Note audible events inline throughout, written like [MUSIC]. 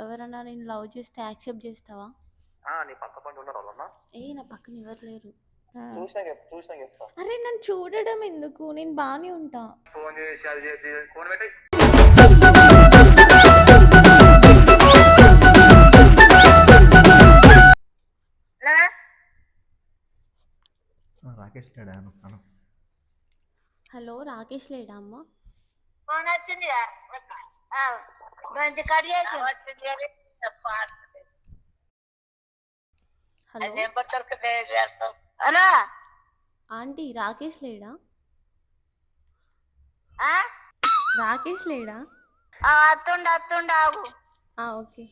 ఎవరైనా నేను లవ్ చేస్తే యాక్సెప్ట్ చేస్తావా? ఆ, నీ పక్క పండి ఉన్నారు వాళ్ళన్నా ఏ నా పక్కన ఎవరు లేరు. చూసినా చెప్- చూసినా చెప్తా. అరే నన్ను చూడడం ఎందుకు? నేను బాగానే ఉంటా. ఫోన్ చేసి అది చేసి ఫోన్ పెట్టి. రాకేష్ లేడా? హలో రాకేష్ లేడా అమ్మ? ఫోన్ వచ్చింది మంచి కట్ చేసి హలో ఆంటీ రాకేష్ లేడా ఆ? రాకేష్ లేడా ఆ, అత్తుండు అత్తుండు ఆగు ఆ, ఓకే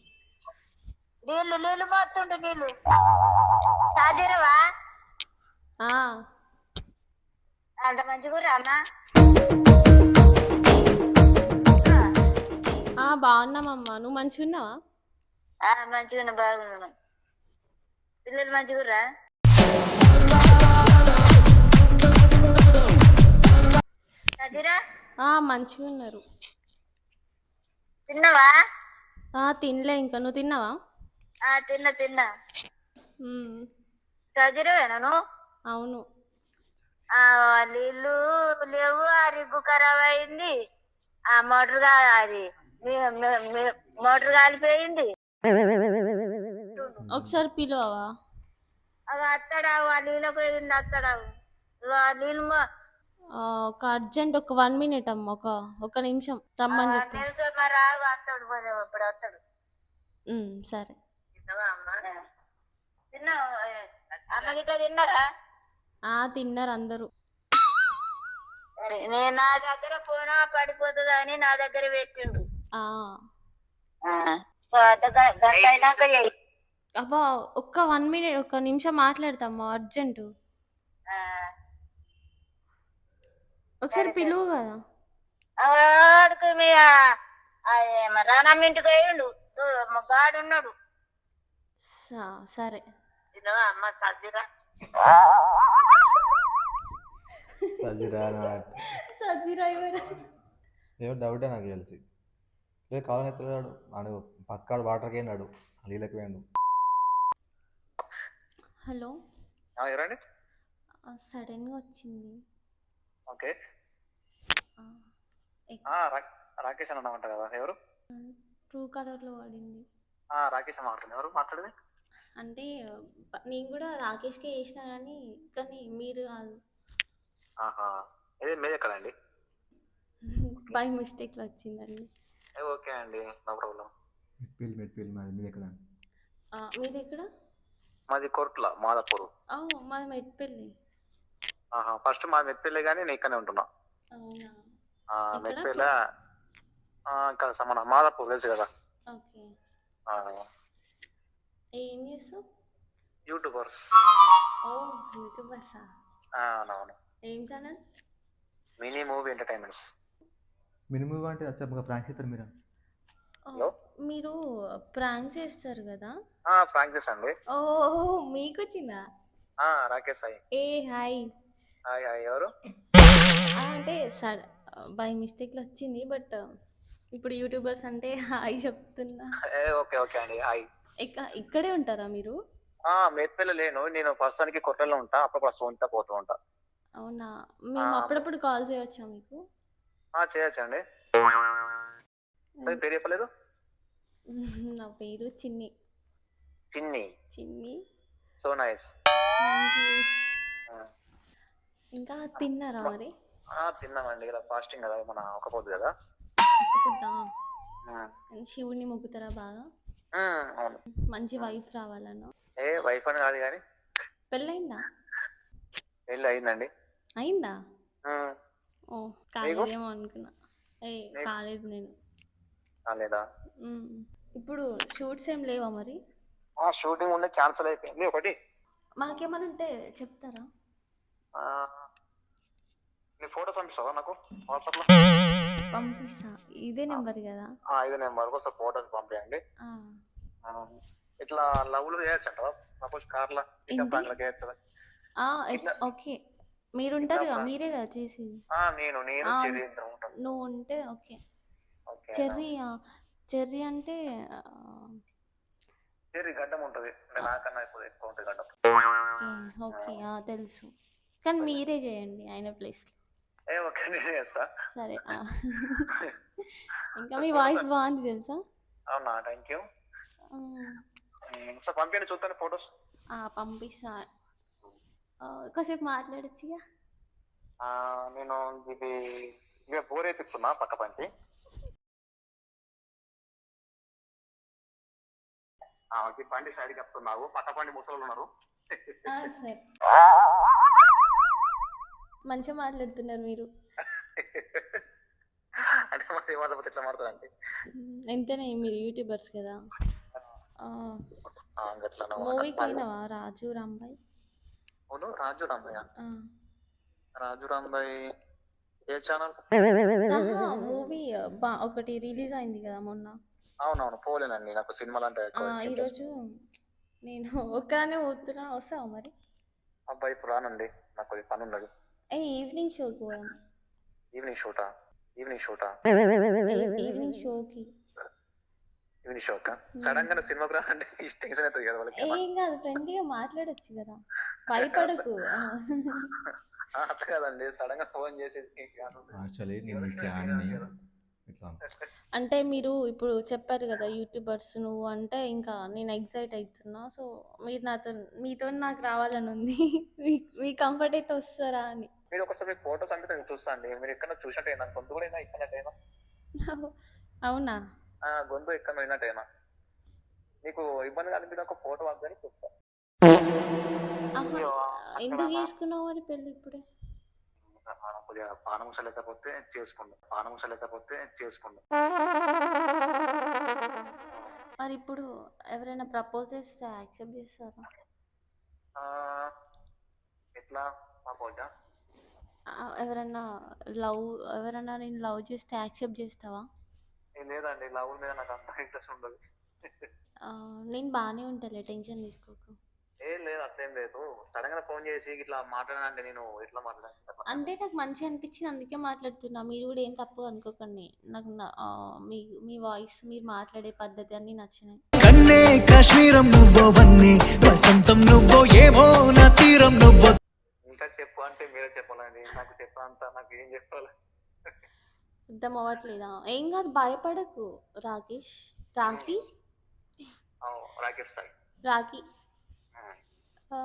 నీళ్ళు నీళ్ళు పోతుండు నీళ్ళు సాధిరవా ఆ, అంత మంచిగా అమ్మా ఆ, బాగున్నామమ్మా. నువ్వు మంచిగా ఉన్నావా మంచిగా బాగున్నాను పిల్లలు మంచిగురా సాధిరా ఆ, మంచిగా ఉన్నారు తిన్నావా? ఆ, తినలే ఇంకా. నువ్వు తిన్నావా? ఆ, తిన్నా తిన్నా. ఉమ్, నువ్వు? అవును. ఆ నీళ్ళు లేవు ఆ రిగ్గు ఖరాబ్ అయింది. ఆ మోటార్గా అది మోటార్ కాలిపోయింది. ఒకసారి పిలువవా? అది అత్తడావు ఆ నీళ్ళ పోయింది అత్తడావు ఆ నీళ్ళు ఒక అర్జెంట్ ఒక వన్ మినిట్ అమ్మ ఒక ఒక నిమిషం రమ్మని చెప్పు. అత్తడు అత్తడు సరే. ఆ తిన్నారు అందరూ. నేను నా దగ్గర పోనా పడిపోతుంది అని నా దగ్గర పెట్టిండు. అబ్బా ఒక్క వన్ మినిట్ ఒక్క నిమిషం మాట్లాడతామ్మా అర్జెంటు. ఆ. ఒకసారి పిలువు కదా. రానమ్మ ఇంటికి గాడు ఉన్నాడు. సరే. అమ్మ సజ్జిరా సజిరా సజీరా ఎవరు? ఏమో డౌటే నాకు తెలిసి? లేదు కావాలని ఎత్తున్నాడు ఆడు పక్కాడు వాటర్కి అయినాడు నీళ్ళకి పోయాడు. హలో. ఆ, ఎవరండి? సడన్గా వచ్చింది. ఓకే. రాకేష్ అని అన్నమాట కదా. ఎవరు? ట్రూ కలర్లో పడింది. ఆ, రాకేష్ అని మాట్లాడుతుంది ఎవరు మాట్లాడేది? అంటే నేను కూడా రాకేష్కే వేసిన కానీ కానీ మీరు కాదు. ఆహా. ఇది మీది ఎక్కడండి? [LAUGHS] బై మిస్టేక్లో వచ్చిందండి. ఓకే అండి. No problem. మిడ్పిల్ మిడ్పిల్ మాది. మీద ఎక్కడ? ఆ, మీది ఎక్కడ? మాది కొర్ట్ల మాదాపూర్. ఓ మాది మెట్పల్లి ఆహా ఫస్ట్ మాది మెట్పల్లి కానీ నేను ఇక్కడనే ఉంటున్నా. అవునా? ఆ, ఎక్కడ? మెట్పల్లి ఆ, ఇక్కడ మన మాదాపూర్ తెలుసు కదా? ఓకే. ఆ, ఏం చేస్తావు? యూట్యూబర్స్. ఓ యూట్యూబర్సా? ఆ, అవునవును. ఏం channel? Mini movie entertainments. Minimum అంటే వచ్చా ఫ్రాంక్ ఇస్తారు మీరు? హలో? మీరు ప్రాంక్ చేస్తారు కదా? ఫ్రాంక్స్ అండి ఓ మీకు వచ్చిందా ఆ, రాకేష్ సాయి ఏ హాయ్. హాయ్ హాయ్ ఎవరు? ఆ, అంటే సడ బై మిస్టేక్లో వచ్చింది బట్ ఇప్పుడు యూట్యూబర్స్ అంటే హాయ్ చెప్తున్నా. ఏ, ఓకే ఓకే అండి హాయ్. ఇక్క ఇక్కడే ఉంటారా మీరు? ఆ, మెట్పల్లి లేను నేను ప్రస్తుతానికి కొట్టలో ఉంటా అప్పుడు సొంత పోతూ ఉంటా. అవునా? మేము ఆ. అప్పుడప్పుడు కాల్ చేయవచ్చా మీకు? ఆ, చేయొచ్చు అండి పేరు చెప్పలేదు? [LAUGHS] నా పేరు చిన్ని. చిన్ని. చిన్ని. So nice. ఇంకా తిన్నారా మరి? తిన్నామండి. ఇలా ఫాస్టింగ్ కదా మన ఒక పొద్దు కదా శివుణ్ణి మొక్కుతారా బాగా? మంచి వైఫ్ రావాలన్నా? ఏ వైఫ్ అని కాదు కానీ. పెళ్ళయిందా? పెళ్ళి అయిందండి అయిందా ఓ కాలేదేమో అనుకున్నా. ఏ? కాలేదు నేను. కాలేదా. ఇప్పుడు షూట్స్ ఏం లేవా మరి? ఆ షూటింగ్ ఉండే క్యాన్సిల్ అయిపోయింది. ఒకటి? మాకేమైనా ఉంటే చెప్తారా? నీ ఫోటోస్ పంపిస్తావా నాకు? వాట్సాప్లో పంపిస్తా. ఇదే నెంబర్ కదా? ఆ, ఇది నెంబర్. ఒకసారి ఫోటోస్. ఆ, ఇట్లా లవ్లో చేయొచ్చు అంటావా సపోజ్ కార్ల ఏంటి? ఫ్రాంక్ చేయొచ్చు? ఆ, ఎప్- ఓకే. మీరు ఉంటారు కదా మీరే కదా చేసేది? నేను నేను. చెర్రీ నువ్వు ఉంటే. ఓకే. చెర్రీ ఆ, చెర్రీ అంటే ఆ, చేరి గడ్డం ఉంటుంది. నాకన్నా ఎక్కువ ఉంటుంది గడ్డం. ఓకే ఆ, తెలుసు. కానీ మీరే చేయండి ఆయన ప్లేస్లో ఏ ఓకే నేను చేస్తా. సరే. [LAUGHS] ఇంకా మీ వాయిస్ బాగుంది తెలుసా? అవునా థ్యాంక్ యూ సో పంపించండి చూస్తాను ఫొటోస్. ఆ, పంపిస్తా. కాసేపు మాట్లాడచ్చుగా. నేను ఇది బోర్ వేపిస్తున్నా పక్క పంచి. ఈ పండి సైడ్ కప్పుతున్నావు పక్క పండి ముసలు ఉన్నారు. మంచిగా మాట్లాడుతున్నారు మీరు. అంటే మరి ఎట్లా ఎంతనే మీరు యూట్యూబర్స్ కదా. మూవీకి పోయినావా రాజు రాంబాయ్? అవును రాజు రాంబయ్య. రాజు రాంబాయ్ ఏ ఛానల్? మూవీ ఒకటి రిలీజ్ అయింది కదా మొన్న. అవునవును పోలేనండి నాకు సినిమాలు అంటే. ఈరోజు నేను ఒక్కదానే పోతున్నా వస్తావా మరి? అబ్బాయి ఇప్పుడు రానండి నాకు కొద్దిగా పని ఉన్నది ఏ ఈవినింగ్ షోకి పోయాం ఈవినింగ్ షూటా? ఈవినింగ్ షూటా? ఈవినింగ్ షోకి. ఈవినింగ్ షోకా? సడన్గా సినిమాకి రానంటే టెన్షన్ అవుతుంది కదా వాళ్ళకి ఏం కాదు ఫ్రెండ్లీగా మాట్లాడొచ్చు కదా. [LAUGHS] భయపడకు. అట్లా [LAUGHS] కదండి సడన్గా ఫోన్ చేసి యాక్చువల్లీ నేను ఇట్లా ఆడిని ఇట్లా అంటే మీరు ఇప్పుడు చెప్పారు కదా యూట్యూబర్స్ నువ్వు అంటే ఇంకా నేను ఎగ్జైట్ అవుతున్నా సో మీరు నాతో మీతో నాకు రావాలని ఉంది. మీ- మీ కంఫర్ట్ అయితే వస్తారా అని. మీరు ఒకసారి మీ ఫోటోస్ అంటే నేను చూస్తా అండి. మీరు ఎక్కడ చూసినట్టయినా గొంతు కూడా అయినా ఇక్కడైనా [LAUGHS] అవునా? ఆ గొంతు ఎక్కడ విన్నట్టయినా మీకు ఇబ్బంది కలిపి ఒక ఫోటో చూస్తా ఆహా, ఎందుకు చేసుకున్నావు మరి పెళ్ళి ఇప్పుడే? కొద్దిగా పానముస లేకపోతే చేసుకుందాం పానముస లేకపోతే చేసుకుందాం మరి ఇప్పుడు ఎవరైనా ప్రపోజ్ చేస్తే యాక్సెప్ట్ చేస్తారా? ఎట్లా? మా పోజా ఆ, ఎవరైనా లవ్ ఎవరైనా నేను లవ్ చేస్తే యాక్సెప్ట్ చేస్తావా? లేదండి లవ్ మీద నాకు అంత ఇంట్రెస్ట్ ఉండదు. ఆ, నేను బాగానే ఉంటాలే టెన్షన్ తీసుకోకు. ఏం లేదు అట్లేం లేదు. సడన్గా ఫోన్ చేసి ఇట్లా మాట్లాడానంటే నేను ఎట్లా మాట్లాడాను అంటే నాకు మంచిగా అనిపించింది అందుకే మాట్లాడుతున్నా. మీరు కూడా ఏం తప్పు అనుకోకండి. నాకు మీ మీ వాయిస్ మీరు మాట్లాడే పద్ధతి అన్నీ నచ్చినాయి. కన్నే కాశ్మీరం నువ్వో వన్నే వసంతం నువ్వో ఏమో నా తీరం నువ్వో ఇంకా చెప్పు అంటే మీరే చెప్పాలండి. నాకు చెప్పంత నాకు ఏం చెప్పాలి? అర్థం అవ్వట్లేదా ఏం కాదు భయపడకు రాకేష్. రాఖీ? రాకేష్ సార్. రాఖీ. ఆ,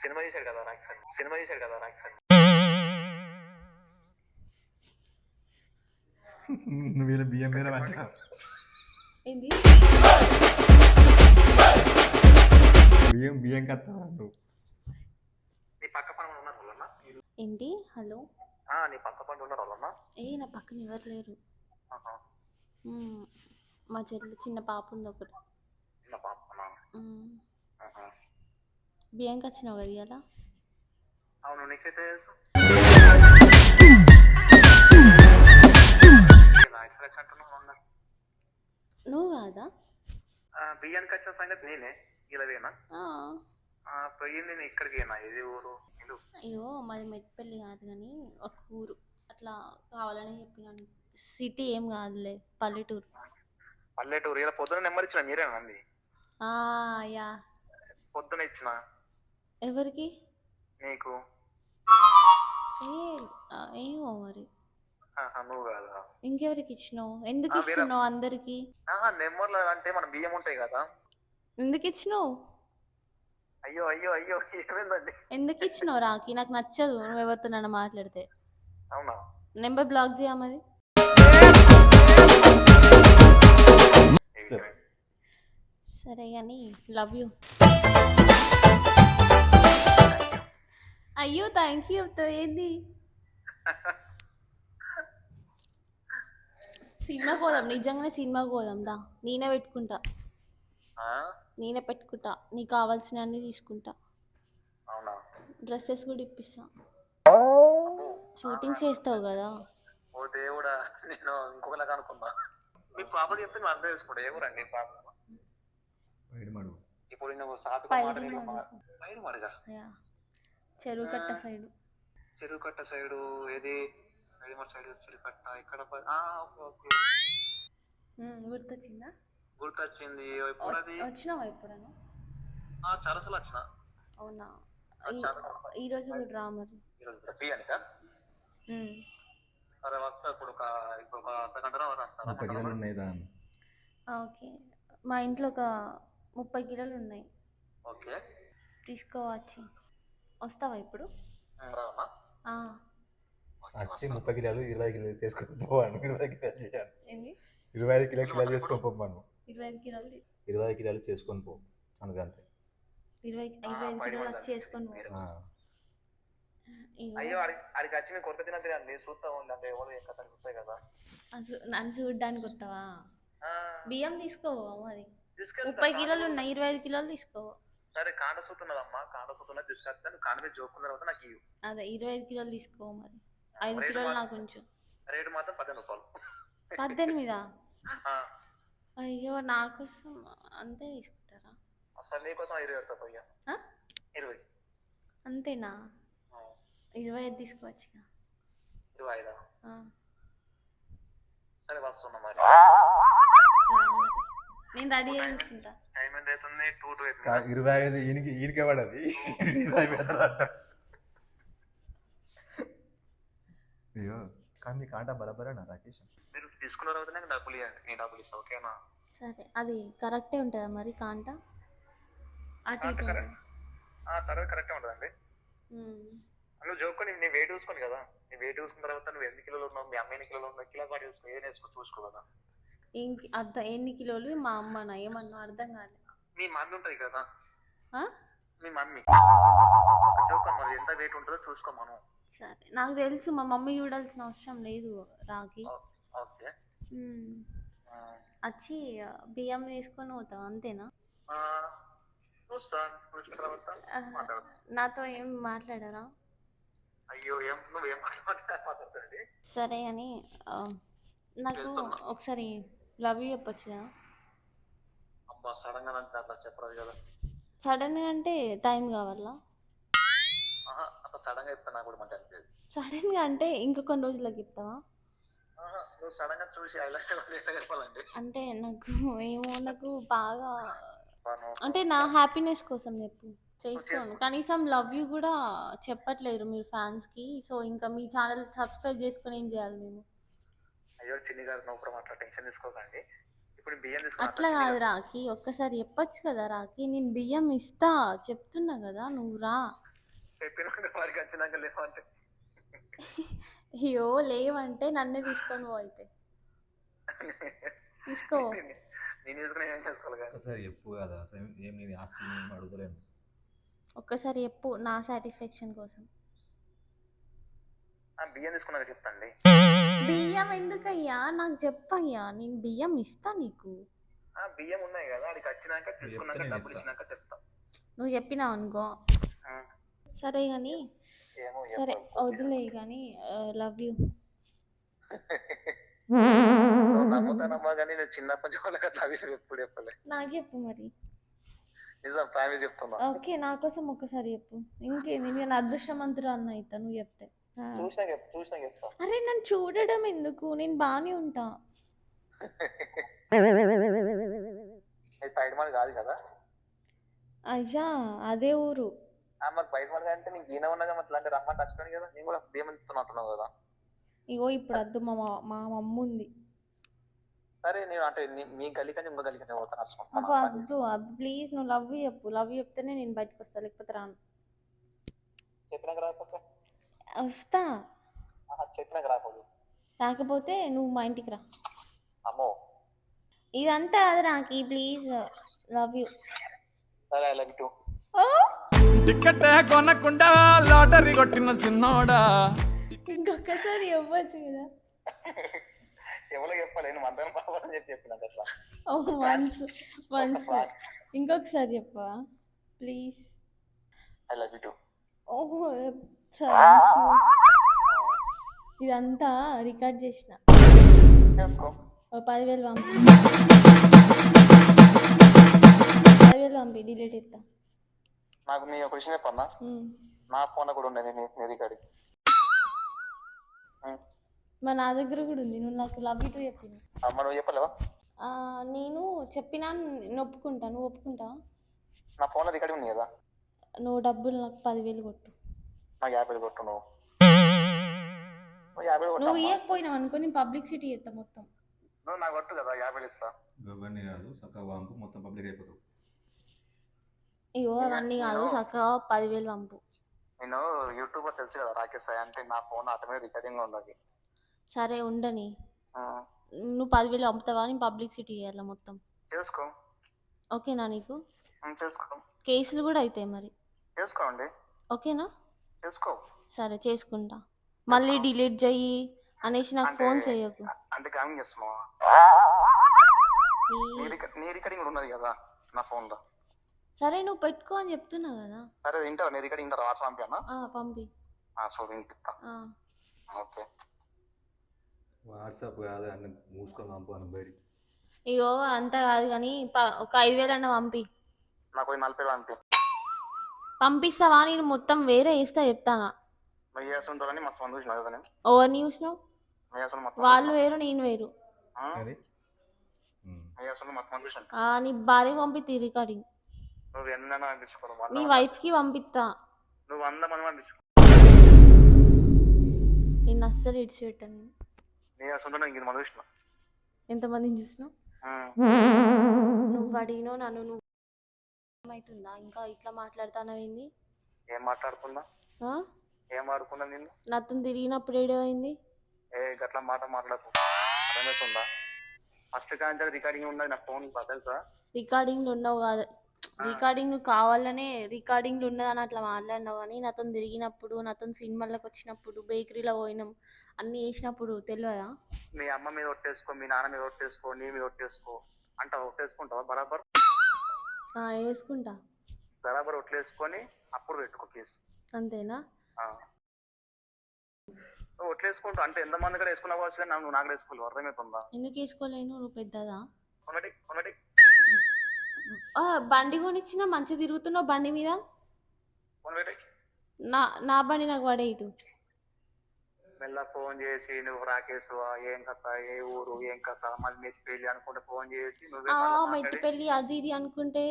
సినిమా చేశాడు కదా రాకేష్ అని సినిమా చేశాడు కదా రాకేష్ అని నువ్వు వీళ్ళ బియ్యం మీద ఏంది? బియ్యం బియ్యం కత్తావా నువ్వు ఏంటి హలో? నీ పక్క పని ఉన్నారు వాళ్ళన్నా ఏ నా పక్కన ఎవరు లేరు. మా చెల్లి చిన్న పాప ఉంది ఒకటి చిన్న. ఆహా. బియ్యంకి వచ్చినావు కదా ఇలా అవును నీకైతే తెలుసు ఇలా. నువ్వు కాదా బియ్యానికి వచ్చిన సంగతి నేనే ఇలావేనా ఆ. పోయింది నేను ఇక్కడికి అయినా ఇది ఊరు? అయ్యో మాది మెట్పల్లి కాదు కానీ ఒక ఊరు. అట్లా కావాలని చెప్పినాను. సిటీ ఏం కాదులే పల్లెటూరు. పల్లెటూరు. ఇలా పొద్దున నెంబర్ ఇచ్చిన మీరేనండి ఆ, యా. పొద్దున ఇచ్చిన? ఎవరికి? నీకు? ఏమో మరి. ఆహా, నువ్వు కాదా? ఇంకెవరికి ఇచ్చినావు? ఎందుకు ఇస్తున్నావు అందరికి? నెంబర్లు అంటే మన బియ్యం ఉంటాయి కదా. ఎందుకు ఇచ్చినావు? అయ్యో అయ్యో అయ్యో ఏమైందండి? ఎందుకు ఇచ్చినావు రాకి? నాకు నచ్చదు నువ్వు ఎవరితో నన్ను మాట్లాడితే. అవునా? నెంబర్ బ్లాక్ చేయమది. సరే కానీ లవ్ యూ. అయ్యో థ్యాంక్ యూ చెప్తావు ఏంది? [LAUGHS] సినిమాకి పోదాం నిజంగానే సినిమాకి పోదాం దా. నేనే పెట్టుకుంటా. ఆ, నేనే పెట్టుకుంటా. నీకు కావాల్సినవన్నీ తీసుకుంటా. అవునా? డ్రెస్సెస్ కూడా ఇప్పిస్తా. షూటింగ్స్ చేస్తావు కదా. ఓ దేవుడా నేను ఇంకొకలాగా అనుకున్నా మీ ప్రాపర్ చెప్తే నేను అర్థం చేసుకుంటా. ఎవరండి వేడి మడుగు ఇప్పుడు నువ్వు మడుగు. యా. చెరువు కట్ట సైడు. చెరువు కట్ట సైడు ఏది? వేడిమర్ సైడ్? చెరువు కట్ట ఇక్కడ ప- ఆ, ఓకే ఓకే. గుర్తొచ్చిందా? గుర్తొచ్చింది ఎప్పుడు అది? వచ్చినావా ఎప్పుడైనా ఆ, చాలా సార్లు వచ్చిన. అవునా? ఈ- ఈ రోజు కూడా రా మరి ఈరోజు ఫ్రీ ఉమ్. సరే వస్తా ఇప్పుడు ఒక ఇప్పుడు ఒక అర్ధ గంటలో కిలోలు వస్తాను ఉన్నాయి ఓకే. మా ఇంట్లో ఒక ముప్పై కిలోలు ఉన్నాయి. ఓకే. తీసుకోవచ్చు వస్తావా ఇప్పుడు? వచ్చి ముప్పై కిలోలు ఇరవై కిలోలు చేసుకొని పోవాను. ఇరవై కిలోలు చేయాలి. ఏంది? ఇరవై ఐదు కిలో కిలోలు చేసుకొని పోమ్మను. ఇరవై ఐదు కిలోలు ఇరవై ఐదు కిలోలు చేసుకొని పో అనుకంతే ఇరవై ఇరవై ఐదు కిలోలు వచ్చి చేసుకొని పో. అయ్యో అడిగి వచ్చి మీకు కొరత తినదు అండి చూస్తా ఉంది అంటే ఎవరు ఎక్కడ చూస్తాయి కదా. నన్ను చూడడానికి వస్తావా ఆ, బియ్యం తీసుకోవా మరి. ముప్పై కిలోలు ఉన్నాయి ఇరవై ఐదు కిలోలు తీసుకో సరే కాండ సూతున్నదమ్మా కాండ సూతున్నది తీసుకొస్తాను కాండ మీద జోకున్న తర్వాత నాకు ఇవ్వు అదే ఇరవై ఐదు కిలోలు తీసుకో మరి? ఐదు కిలోలు నాకు ఉంచు. రేటు మాత్రం పద్దెనిమిది రూపాయలు. పద్దెనిమిదా? ఆ, అయ్యో నా కోసం అంతే తీసుకుంటారా? అసలు నీకోసం ఇరవై పోయ్యా. ఆ? ఇరవై. అంతేనా? ఇరవై ఐదు తీసుకోవచ్చుగా. ఇరవై ఐదా? సరే వస్తున్నా మరి. నేను రెడీ అయ్యి కూర్చుంటా. టైం ఎంత అవుతుంది టూ టూ ఇరవై ఐదు ఈయనకి ఈయనకే పడది. [LAUGHS] ఇరవై అయ్యో. కానీ నీ కాంట బరబరేనా రాకేష్ మీరు తీసుకున్న తర్వాత నాకు డబ్బులు ఇవ్వండి నీ డబ్బులు ఇస్తా ఓకేనా? సరే అది కరెక్టే ఉంటుందా మరి కాంట? అటు ఇటు కాంట ఉంటుందా? ఆ తర్వాత కరెక్టే ఉంటుందండి ఉమ్. నువ్వు జోక్కొని నీ వెయిట్ చూసుకోను కదా. నీ వెయిట్ చూసుకున్న తర్వాత నువ్వు ఎన్ని కిలోలు ఉన్నావు మీ అమ్మ ఎన్ని కిలోలు ఉన్నావు కిలో పాటు చూసుకో ఏం వేసుకో చూసుకో కదా. ఇంక అర్థం ఎన్ని కిలోలు మా అమ్మనా ఏమన్నా అర్థం కాలే. మీ మమ్మీ ఉంటుంది కదా. ఆ? మీ మమ్మీ. జోకన్ మరి ఎంత వెయిట్ ఉంటుందో చూసుకో మనం. సరే. నాకు తెలుసు మా మమ్మీ చూడాల్సిన అవసరం లేదు రాకి ఓకే. వచ్చి బియ్యం వేసుకొని పోతావు అంతేనా? నాతో ఏం మాట్లాడారా? అయ్యో ఏం నువ్వు ఏం మాట్లాడుతుంది సరే అని నాకు ఒకసారి లవ్ యూ చెప్పొచ్చు కదా? అబ్బా సడన్గా నాకు అట్లా చెప్పరాదు కదా. సడన్గా అంటే టైం కావాలా? సడన్గా నాకు కూడా మంచి అనిపించదు సడన్గా అంటే ఇంకా కొన్ని రోజులకి ఆహా, నువ్వు సడన్గా చూసి ఐ లవ్ ఎట్లా చెప్పాలండి అంటే నాకు ఏమో నాకు బాగా అంటే నా హ్యాపీనెస్ కోసం చెప్పు. చేసుకో. కనీసం లవ్ యూ కూడా చెప్పట్లేరు మీరు ఫ్యాన్స్కి సో ఇంకా మీ ఛానల్ సబ్స్క్రైబ్ చేసుకొని ఏం చేయాలి మేము? అయ్యో చిన్ని గారు నువ్వు కూడా అట్లా టెన్షన్ తీసుకోకండి. ఇప్పుడు బియ్యం అట్లా కాదు రాకి ఒక్కసారి చెప్పొచ్చు కదా రాకి నేను బియ్యం ఇస్తా. చెప్తున్నా కదా నువ్వు రా. వారికి వచ్చినాక లేవంటే. [LAUGHS] అయ్యో లేవంటే నన్నే తీసుకొని పో అయితే. తీసుకో. [LAUGHS] నేను తీసుకుని ఏం చేసుకోవాలి కానీ ఒకసారి చెప్పు కదా అసలు ఏం నేను ఆస్తి ఏం అడుగుతలేను. ఒక్కసారి చెప్పు నా సాటిస్ఫాక్షన్ కోసం. ఆ, బియ్యం తీసుకున్నాక చెప్తాండి బియ్యం ఎందుకయ్యా? నాకు చెప్పయ్యా నేను బియ్యం ఇస్తా నీకు. ఆ బియ్యం ఉన్నాయి కదా వచ్చినాక తీసుకున్నాక డబ్బులు చెప్తా. ఇచ్చినాక చెప్తా. నువ్వు చెప్పినావు అనుకో. సరే కానీ సరే. వదిలే కానీ లవ్ యూ. నాకు చెప్పు మరి. ఓకే నా కోసం ఒక్కసారి చెప్పు. ఇంకేంది నేను అదృష్టవంతుడు అన్న అవుతా నువ్వు చెప్తే. అరే నన్ను చూడడం ఎందుకు? నేను బాగానే ఉంటా. అయ్యా అదే ఊరు. మరి బయట అంటే నీకు ఈయన ఉన్నగా మరి ఇట్లాంటి రమ్మని టచ్చుకొని కదా? నేను కూడా బియ్యం ఇస్తున్నట్టున్నావు కదా? ఇగో ఇప్పుడు వద్దు మా మా- మా మమ్మ ఉంది. సరే నేను అంటే మీ గల్లి కానీ ఇంకో గల్లికి పోతాను నాకు వద్దు ప్లీజ్ నువ్వు లవ్ చెప్పు. లవ్ చెప్తేనే నేను బయటకు వస్తా లేకపోతే రాను. చెప్పినాక రాకపోతే వస్తా. చెప్పినాక రాకూడదు రాకపోతే నువ్వు మా ఇంటికి రా. అమ్మో. ఇదంతా అది రాకి ప్లీజ్ లవ్ యూ సరే ఐ లవ్ టూ టికెట్ కొనకుండా లాటరీ కొట్టిన సిన్నోడా. ఇంకొకసారి ఇవ్వచ్చు కదా. ఎవరో చెప్పాలి నేను అందరం బాగుందని చెప్పి చెప్పినాక అట్లా. ఓ వన్స్ వన్స్ ఇంకొకసారి చెప్పా please. I love you too ఓహో ఇదంతా రికార్డ్ చేసిన. పదివేలు పంపి. పదివేలు పంపి డిలీట్ ఇస్తా నాకు నీ ఒక విషయం చెప్పన్నా. నా ఫోన్ కూడా ఉండేది నీ నీ కాడికి మరి నా దగ్గర కూడా ఉంది. నువ్వు నాకు లవ్ ఇటు చెప్పింది అమ్మ నువ్వు చెప్పలేవా? ఆ, నేను చెప్పినా నేను ఒప్పుకుంటా. నువ్వు ఒప్పుకుంటావా? నా ఫోన్లో రికార్డింగ్ ఉంది కదా? నువ్వు డబ్బులు నాకు పదివేలు కొట్టు. నాకు యాభై వేలు కొట్టు నువ్వు. నువ్వు. ఇవ్వకపోయినావు అనుకో నేను పబ్లిసిటీ చేస్తా మొత్తం. నువ్వు నాకు కొట్టు కదా యాభై ఇస్తా. ఎవరిని కాదు చక్కగా వాంపు మొత్తం పబ్లిక్ అయిపోతావు. ఇగో నేను- అవన్నీ కాదు చక్కగా పదివేలు పంపు. నేను యూట్యూబర్ తెలుసు కదా రాకేష్ సాయి అంటే నా ఫోన్ ఆటోమేటిక్ రికార్డింగ్ ఉన్నది సరే ఉండని. నువ్వు పదివేలు పంపుతావా నేను పబ్లిసిటీ చేయాలి మొత్తం. చేసుకో. ఓకేనా నీకు? చేసుకో. కేసులు కూడా అవుతాయి మరి. చేసుకోండి ఓకేనా? చేసుకో. సరే చేసుకుంటా. మళ్ళీ డిలీట్ చెయ్యి అనేసి నాకు ఫోన్ చేయకు. అంటే గ్రామింగ్ చేస్తున్నావా? నీ రికార్డింగ్ ఉన్నది కదా నా ఫోన్లో. సరే నువ్వు పెట్టుకో అని చెప్తున్నా కదా. సరే వింటావా? నీ రికార్డింగ్ ఇంటారా వాట్సాప్ పంపానా? ఆ, పంపి. సో వినిపిస్తా. ఆ. ఓకే. వాట్సాప్ కాదు అన్ని మూసుకొని పంపు అని బయటికి. ఇగో అంత కాదు కానీ ప- ఒక ఐదు వేలు అన్న పంపి. నాకు పోయి నలభై వేలు పంపి. పంపిస్తావా? నేను మొత్తం వేరే వేస్తా చెప్తానా? మీ మస్తు మంది చూసిన కదా నేను. ఓవర్ న్యూస్ను మీ చేస్తున్న మొత్తం వాళ్ళు వేరు నేను వేరు. ఆ? అది ఉమ్. మీ చేస్తున్న మొత్తం చూసిన? ఆ, నీ భార్య పంపిత్తి రికార్డింగ్. నువ్వు ఎన్నైనా పంపించుకోరు వంద నీ మంది- వైఫ్కి పంపిస్తా నువ్వు వంద మంది పంపించుకో నేను అస్సలు ఇడిచిపెట్టాను. నేను. నీ చేస్తుంటే ఇంక మంది చూసిన? ఎంతమందిని చూసినావు ఆ. నువ్వు అడిగినో నన్ను నువ్వు అవుతుందా ఇంకా ఇట్లా మాట్లాడుతానవేంది? ఏం మాట్లాడుతున్నా ఆ? ఏం ఆడుకున్నా నిన్ను? నాతో తిరిగినప్పుడు ఏడైంది ఏ గట్ల మాట మాట్లాడకు. అర్థమవుతుందా? ఫస్ట్ కాంటే రికార్డింగ్ ఉన్నది నా ఫోన్ తెలుసా? రికార్డింగ్లు ఉండవు కాదు. రికార్డింగ్ నువ్వు కావాలనే రికార్డింగ్లు ఉన్నదని అట్లా మాట్లాడినావు కానీ నాతో తిరిగినప్పుడు నాతో సినిమాలకు వచ్చినప్పుడు బేకరీలో పోయినాం అన్నీ చేసినప్పుడు తెలియదా మీ అమ్మ మీద ఒట్టేసుకో మీ నాన్న మీద ఒట్టేసుకో నీ మీద ఒట్టేసుకో. అంటావా ఒట్టేసుకుంటావా? బరాబర్? ఆ, వేసుకుంటా. బరాబర్ ఒట్లేసుకొని అప్పుడు పెట్టుకో కేసు. అంతేనా? ఆ. నువ్వు ఒట్లేసుకుంటావు అంటే ఎంతమంది కూడా వేసుకున్నా కావచ్చు కానీ నువ్వు నాకు వేసుకోలేవు అర్థమవుతుందా? ఎందుకు వేసుకోలేను నువ్వు పెద్దదా? కొనటి కొనటి. ఆ, బండి కొనిచ్చినా మంచిగా తిరుగుతున్నావు బండి మీద? నా నా బండి నాకు పడే ఇటు. మెల్ల ఫోన్ చేసి నువ్వు రాకేసు ఏం కథ ఏ ఊరు ఏం కథ మళ్ళీ నెక్స్ట్ పెళ్ళి అనుకుంటే ఫోన్ చేసి నువ్వే ఆ మళ్ళా మెట్టి మాట్లాడి. పెళ్ళి అది ఇది అనుకుంటే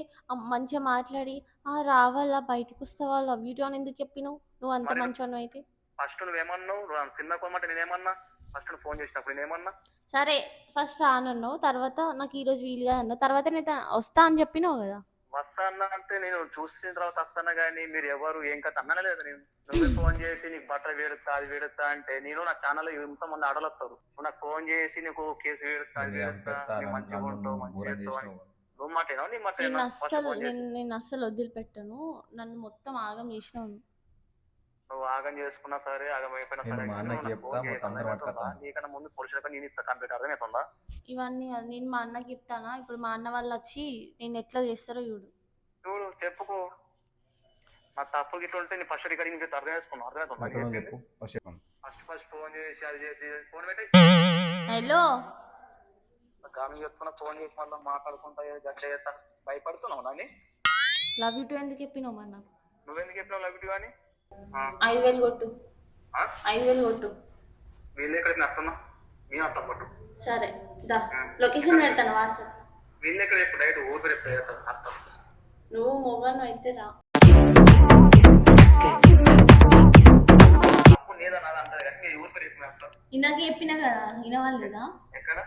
మంచిగా మాట్లాడి ఆ రావాలా బయటకు వస్తావా లవ్ యూ అని ఎందుకు చెప్పినావు? నువ్వు అంత మంచోను అయితే ఫస్ట్ నువ్వేమన్నావు? నువ్వు సినిమా కొనమంటే నేనేమన్నా? ఫస్ట్ ఫోన్ చేసినప్పుడు నేనేమన్నా సరే ఫస్ట్ రానన్నావు తర్వాత నాకు ఈరోజు వీలుగా అన్నావు తర్వాత నేను వస్తా అని చెప్పినావు కదా? వస్తా అన్నా అంటే నేను చూసిన తర్వాత వస్తాను కానీ మీరు ఎవరు ఏం కథ అన్నానే లేదు నేను. నువ్వే ఫోన్ చేసి నీకు బట్టలు వేడుతా అది వేడుతా అంటే నేను నా ఛానల్ ఇంత మంది ఆడలు వస్తారు నువ్వు నాకు ఫోన్ చేసి నీకు కేసు వేడుతా అది నేను వేడుతా మంచిగా ఉంటావు మంచిగా అని. నువ్వు మాటేనా? నీ నేను మాట ఫస్ట్ అస్సలు నేను నేను అస్సలు వదిలిపెట్టాను. నన్ను మొత్తం ఆగం చేసినావు నువ్వు ఆగం చేసుకున్నా సరే ఆగం అయిపోయినా సరే మా అన్నకి నువ్వు నాకు చెప్తా, మా? పట్టుకొస్తాను. నీకన్నా ముందు పురుషులకు నేను ఇస్తా కంప్లీట్ అర్థమవుతుందా ఇవన్నీ కాదు, నేను మా అన్నకి చెప్తానా? ఇప్పుడు మా అన్న వాళ్ళు వచ్చి నేను ఎట్లా చేస్తారో చూడు. చూడు చెప్పుకో. నా తప్పు గిట్ల ఉంటే నీ ఫస్ట్ రికార్డింగ్ అర్థం చేసుకున్నావు ఎక్కడో అర్థమవుతుందా చెప్పు ఫస్ట్ చెప్పాను ఫస్ట్ ఫస్ట్ ఫోన్ చేసి అది చేసి ఫోన్ పెట్టి. హలో. గామి చెప్తున్నా ఫోన్ చేసి మళ్ళీ మాట్లాడుకుంటా గట్ల చేస్తా. భయపడుతున్నావు నాని లవ్ యూ టూ ఎందుకు చెప్పినావు మరి నాకు? నువ్వెందుకు చెప్పినావు లవ్ కానీ ఐదు వేలు కొట్టు. ఐదు వేలు కొట్టు. వీళ్ళు ఎక్కడికి వస్తున్నా నేను అర్థం పట్టు సరే దా. లొకేషన్ పెడతాను వాట్సాప్. వీళ్ళు ఎక్కడ డైరెక్ట్ ఊరు రేపు నువ్వు మొగను అయితే రా. ఇందాక చెప్పినా కదా వినవాలేదా? ఎక్కడ?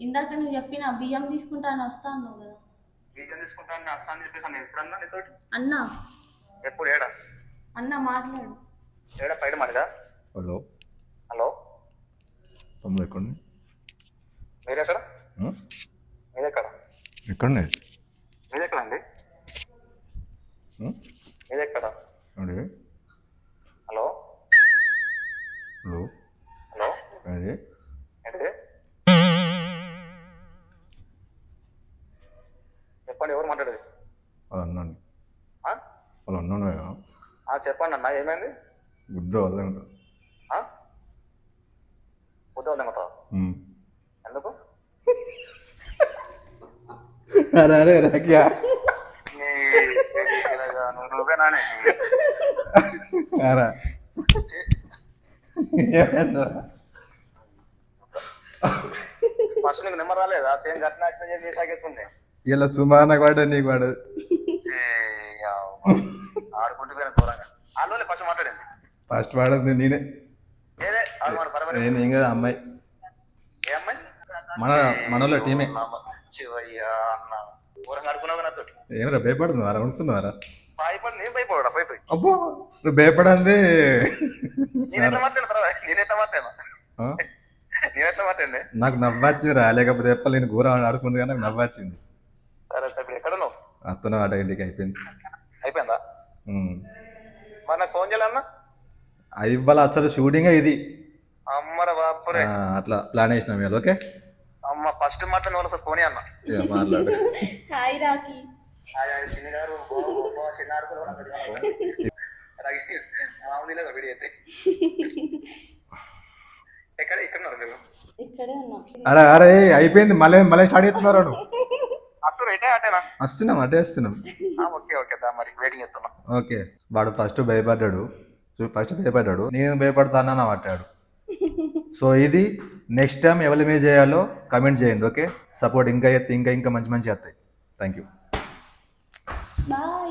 ఇందాక నువ్వు చెప్పిన బియ్యం తీసుకుంటా అని వస్తా అన్నావు కదా. వీళ్ళని తీసుకుంటాను నేను వస్తాను చెప్పేసి నేను ఎప్పుడన్నా నీతోటి? అన్నా. ఎప్పుడు ఏడా? అన్న మాట్లాడు. ఏడా పైన మరిగా హలో. హలో. తమ్ముడు ఎక్కడుంది? మీరు ఎక్కడ? మీరు ఎక్కడ? ఎక్కడుంది? మీరు ఎక్కడ అండి మీరు ఎక్కడ? చెప్పండి అన్న ఏమైంది వద్దంట ఆ? ఉద్యోగం తెమ్మంటావా ఎందుకు? అరే అరే రాకియా నువ్వేనానే? ఫస్ట్ నీకు నెంబర్ రాలేదా? సేమ్ గట్టిన యాక్షన్ చేసి చేసాకేస్తుంది ఇలా సుమా నాకు పడదు నీకు పోయిన ఫస్ట్ మాట్లాడింది ఫస్ట్ పడదు నేనే. నేను ఏ అమ్మాయి? మన మనలో టీమే ఏమరా భయపడుతున్నారా ఉంటున్నారా అబ్బో నువ్వు భయపడంది. నాకు నవ్వచ్చిందిరా లేకపోతే ఎప్పలు నేను ఘోరం ఆడుకుంది కానీ నాకు నవ్వచ్చింది. సరే సరే ఎక్కడ నువ్వు అత్తను ఆట ఇంటికి అయిపోయింది. అయిపోయిందా. మరి నాకు ఫోన్ చేయాలన్నా ఇవాళ అసలు షూటింగ్ ఇది. అమ్మర బాపురే. అట్లా ప్లాన్ వేసినాం ఇవాళ ఓకే? అమ్మ ఫస్ట్ మాట్లాడిన వాళ్ళు అసలు ఫోనే అన్న. మాట్లాడు. హాయ్ రాకి మీరు? అరే అరే అయిపోయింది. మళ్ళీ మళ్ళీ స్టార్ట్ చేస్తున్నారు వస్తున్నాం అటే వస్తున్నాం ఆ, ఓకే ఓకే దా మరి వెయిటింగ్ చేస్తున్నా. ఓకే. వాడు ఫస్ట్ భయపడ్డాడు. ఫస్ట్ భయపడ్డాడు. నేను భయపడతానని పట్టాడు సో ఇది నెక్స్ట్ టైం ఎవరి మీద చేయాలో కమెంట్ చేయండి ఓకే? సపోర్ట్ ఇంకా ఇంకా ఇంకా మంచి మంచి వస్తాయి థ్యాంక్ యూ బాయ్